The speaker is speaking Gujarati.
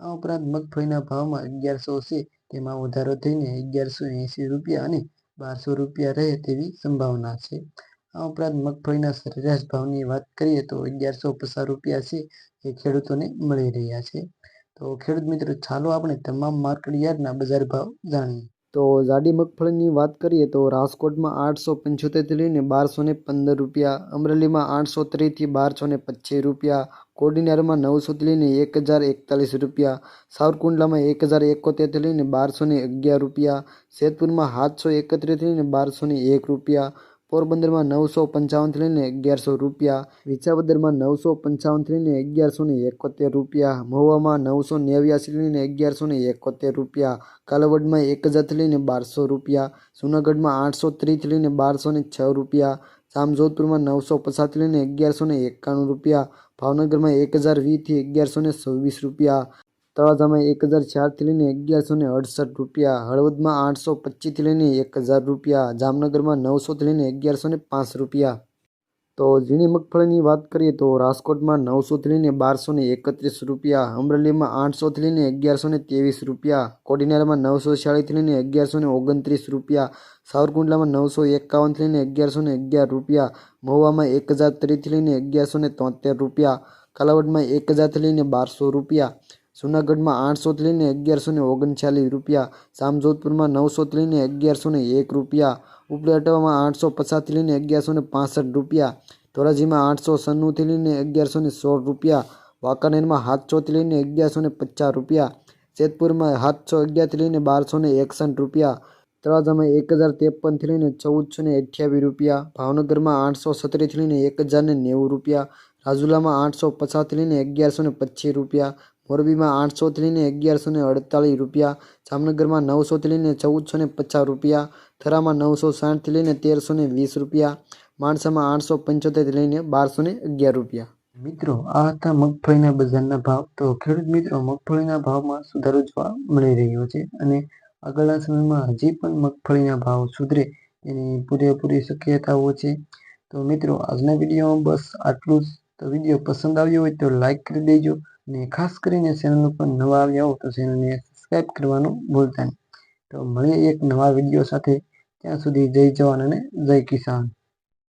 આ ઉપરાંત મગફળીના ભાવમાં અગિયારસો છે. તેમાં વધારો થઈને અગિયારસો એંસી રૂપિયા અને બારસો રૂપિયા રહે તેવી સંભાવના છે. આ ઉપરાંત મગફળીના સરેરાશ ભાવની વાત કરીએ તો અગિયારસો પચાસ રૂપિયા છે એ ખેડૂતોને મળી રહ્યા છે. તો ખેડૂત મિત્રો, ચાલો આપણે તમામ માર્કેટ યાર્ડના બજાર ભાવ જાણીએ. તો જાડી મગફળીની વાત કરીએ તો રાજકોટમાં આઠસો પંચોતેરથી લઈને બારસો ને પંદર રૂપિયા, અમરેલીમાં આઠસો ત્રીસથી બારસો ને પચીસ રૂપિયા, કોડીનારમાં નવસોથી લઈને એક હજાર એકતાલીસ રૂપિયા, સાવરકુંડલામાં એક હજાર એકોતેરથી લઈને બારસો ને અગિયાર રૂપિયા, જેતપુરમાં સાતસો એકત્રીસથી લઈને બારસો ને એક રૂપિયા પોરબંદરમાં નવસો પંચાવનથી લઈને અગિયારસો રૂપિયા, વિસાવદરમાં નવસો પંચાવનથી લઈને અગિયારસો ને એકોતેર રૂપિયા, મહુવામાં નવસો નેવ્યાસી લઈને અગિયારસો ને એકોતેર રૂપિયા, કાલાવડમાં એક હજારથી લઈને બારસો રૂપિયા જૂનાગઢમાં આઠસો ત્રીસથી લઈને બારસો ને છ રૂપિયા, જામજોધપુરમાં નવસો પચાસથી લઈને અગિયારસો ને એકાણું રૂપિયા, ભાવનગરમાં એક હજાર વીસથી અગિયારસો ને છવ્વીસ રૂપિયા તળાજામાં એક હજાર ચારથી લઈને અગિયારસો ને અડસઠ રૂપિયા, હળવદમાં આઠસો પચીસથી લઈને એક હજાર રૂપિયા, જામનગરમાં નવસોથી લઈને અગિયારસો ને પાંચ રૂપિયા. તો ઝીણી મગફળીની વાત કરીએ તો રાજકોટમાં નવસોથી લઈને બારસો ને એકત્રીસ રૂપિયા, અમરેલીમાં આઠસોથી લઈને અગિયારસો ને ત્રેવીસ રૂપિયા, કોડીનારમાં નવસો ચાળીસથી લઈને અગિયારસો ને ઓગણત્રીસ રૂપિયા, સાવરકુંડલામાં નવસો એકાવનથી લઈને અગિયારસો ને અગિયાર રૂપિયા, મહુવામાં એક હજાર ત્રીસથી લઈને અગિયારસો ને તોતેર રૂપિયા, કાલાવડમાં એક હજારથી લઈને બારસો રૂપિયા જૂનાગઢમાં આઠસોથી લઈને અગિયારસો ને ઓગણચાલીસ રૂપિયા જામજોધપુરમાં નવસોથી લઈને અગિયારસો ને એક રૂપિયા ઉપલી અટવામાં આઠસો પચાસથી લઈને અગિયારસો ને પાસઠ રૂપિયા, ધોરાજીમાં આઠસો સન્નુંથી લઈને અગિયારસો ને સોળ રૂપિયા, વાંકાનેરમાં સાતસોથી લઈને અગિયારસો ને પચાસ રૂપિયા, જેતપુરમાં સાતસો અગિયારથી લઈને બારસો ને એકસઠ રૂપિયા, તળાજામાં એક હજાર ત્રેપનથી લઈને ચૌદસો ને અઠ્યાવીસ રૂપિયા, ભાવનગરમાં આઠસો સત્રીથી લઈને એક હજાર ને નેવું રૂપિયા, રાજુલામાં આઠસો પચાસથી લઈને અગિયારસો ને પચીસ રૂપિયા મોરબીમાં આઠસોથી લઈને અગિયારસો ને અડતાલીસ રૂપિયા, જામનગરમાં નવસોથી લઈને ચૌદસો ને પચાસ રૂપિયા, થરામાં નવસો સાઠથી લઈને તેરસો ને વીસ રૂપિયા, માણસામાં આઠસો પંચોતેરથી લઈને બારસો ને અગિયાર રૂપિયા. મિત્રો, આ હતા મગફળીના બજારના ભાવ. તો ખેડૂત મિત્રો, મગફળીના ભાવમાં સુધારો જોવા મળી રહ્યો છે અને આગળના સમયમાં હજી પણ મગફળીના ભાવ સુધરે એની પૂરેપૂરી શક્યતાઓ છે. તો મિત્રો, આજના વિડીયોમાં બસ આટલું જ. તો વીડિયો પસંદ આવ્યો હોય તો લાઈક કરી દેજો અને ખાસ કરીને ચેનલ ઉપર નવા આવ્યા હો તો ચેનલને સબસ્ક્રાઈબ કરવાનું ભૂલતા નહીં. તો મળીએ એક નવા વીડિયો સાથે. ત્યાં સુધી જય જવાન અને જય કિસાન.